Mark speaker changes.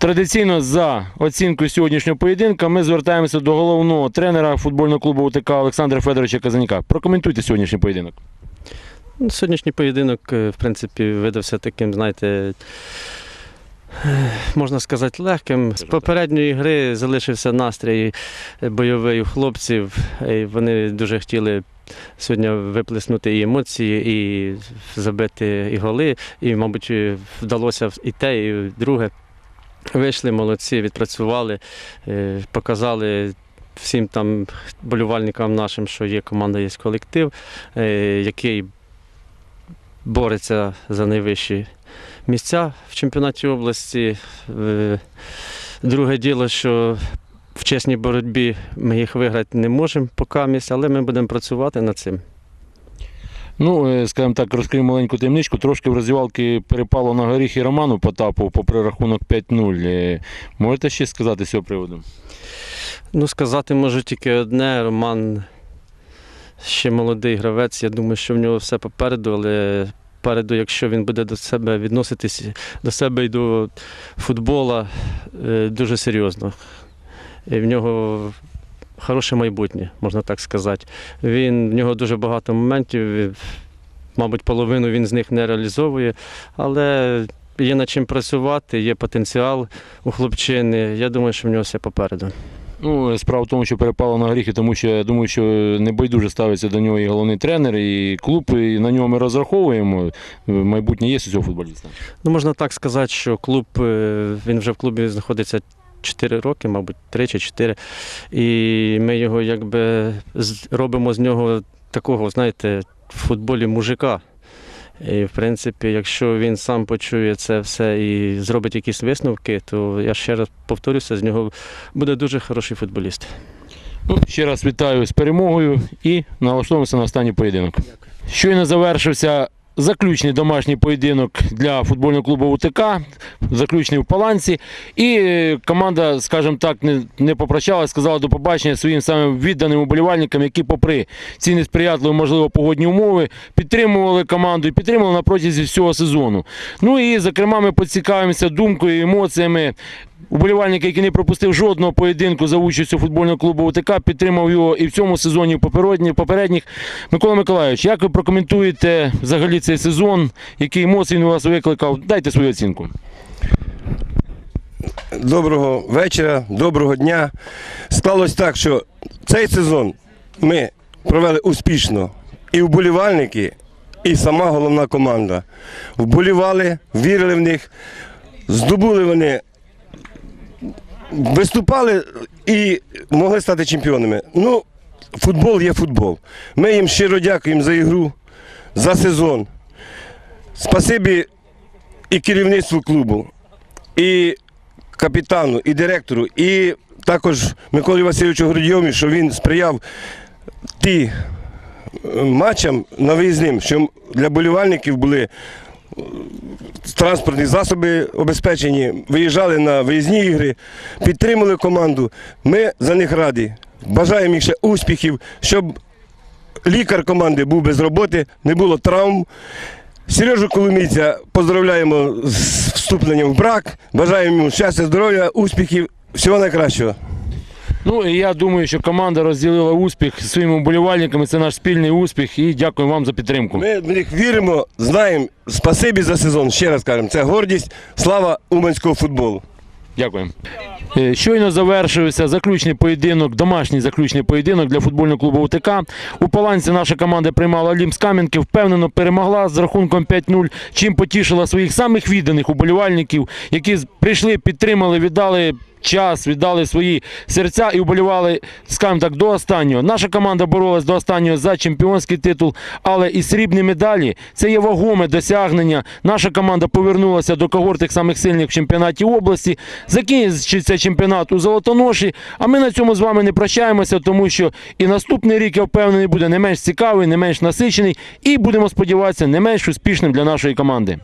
Speaker 1: Традиційно за оцінкою сьогоднішнього поєдинка ми звертаємося до головного тренера футбольного клубу УТК Олександра Федоровича Казаніка. Прокоментуйте сьогоднішній поєдинок.
Speaker 2: Ну, Сьогоднішній поєдинок, е, в принципі, видався таким, знаєте, е, можна сказати, легким. З попередньої гри залишився настрій бойовий у хлопців. і Вони дуже хотіли сьогодні виплеснути і емоції, і забити і голи. І, мабуть, вдалося і те, і друге. Вийшли молодці, відпрацювали, е, показали. Всім там болівальникам нашим, що є команда, є колектив, е, який бореться за найвищі місця в чемпіонаті області. Е, Друге діло, що в чесній боротьбі ми їх виграти не можемо поки місць, але ми будемо працювати над цим.
Speaker 1: Ну, е, скажімо так, розкрию маленьку таємничку. Трошки в роздівалки перепало на горіхи Роману Потапу попри рахунок 5-0. Е, Можете ще сказати з цього приводу?
Speaker 2: Ну, сказати можу тільки одне. Роман ще молодий гравець. Я думаю, що в нього все попереду, але попереду, якщо він буде до себе відноситись до себе і до футбола е, дуже серйозно. І в нього хороше майбутнє, можна так сказати. Він, в нього дуже багато моментів. Мабуть, половину він з них не реалізовує, але є над чим працювати, є потенціал у хлопчини. Я думаю, що в нього все попереду.
Speaker 1: Ну, справа в тому, що перепало на гріхи, тому що я думаю, що небайдуже ставиться до нього і головний тренер, і клуб, і на нього ми розраховуємо. Майбутнє є у цього футболіста.
Speaker 2: Ну, можна так сказати, що клуб, е, він вже в клубі знаходиться 4 роки, мабуть, 3 чи 4. І ми його якби робимо з нього такого, знаєте, в футболі мужика. І, в принципі, якщо він сам почує це все і зробить якісь висновки, то я ще раз повторюся, з нього буде дуже хороший футболіст.
Speaker 1: Ну, ще раз вітаю з перемогою і налаштовуємося на останній поєдинок. Щойно завершився заключний домашній поєдинок для футбольного клубу УТК, заключний в Паланці. І е, команда, скажімо так, не, не попрощалася, сказала до побачення своїм самим відданим уболівальникам, які, попри ці несприятливі, можливо, погодні умови, підтримували команду і підтримували на протязі всього сезону. Ну і, зокрема, ми поцікавимося думкою емоціями Уболівальник, який не пропустив жодного поєдинку за участю футбольного клубу УТК, підтримав його і в цьому сезоні, і в попередніх. Микола Миколайович, як ви прокоментуєте взагалі цей сезон? Які емоції він у вас викликав? Дайте свою оцінку.
Speaker 3: Доброго вечора, доброго дня. Сталося так, що цей сезон ми провели успішно. І вболівальники, і сама головна команда. Вболівали, вірили в них, здобули вони, виступали і могли стати чемпіонами. Ну, футбол є футбол. Ми їм щиро дякуємо за ігру, за сезон. Спасибі і керівництву клубу, і капітану, і директору, і також Миколі Васильовичу Гордійові, що він сприяв ті матчам на виїзним, що для болівальників були транспортні засоби обезпечені, виїжджали на виїзні ігри, підтримали команду. Ми за них раді. Бажаємо їх ще успіхів, щоб лікар команди був без роботи, не було травм. Сережу Коломійця поздравляємо з вступленням в брак. Бажаємо йому щастя, здоров'я, успіхів, всього найкращого.
Speaker 1: Ну і я думаю, що команда розділила успіх зі своїми вболівальниками. Це наш спільний успіх. І дякую вам за підтримку.
Speaker 3: Ми в них віримо, знаємо. Спасибі за сезон. Ще раз кажемо, це гордість, слава уманського футболу.
Speaker 1: Дякую. Е, Щойно завершився заключний поєдинок, домашній заключний поєдинок для футбольного клубу УТК. У Паланці наша команда приймала Лімс Кам'янки, впевнено перемогла з рахунком 5-0, чим потішила своїх самих відданих уболівальників, які прийшли, підтримали, віддали час, віддали свої серця і вболівали, скажімо так, до останнього. Наша команда боролась до останнього за чемпіонський титул, але і срібні медалі це є вагоме досягнення. Наша команда повернулася до когорти самих сильних в чемпіонаті області. Закінчиться чемпіонат у Золотоноші. А ми на цьому з вами не прощаємося, тому що і наступний рік, я впевнений, буде не менш цікавий, не менш насичений, і будемо сподіватися, не менш успішним для нашої команди.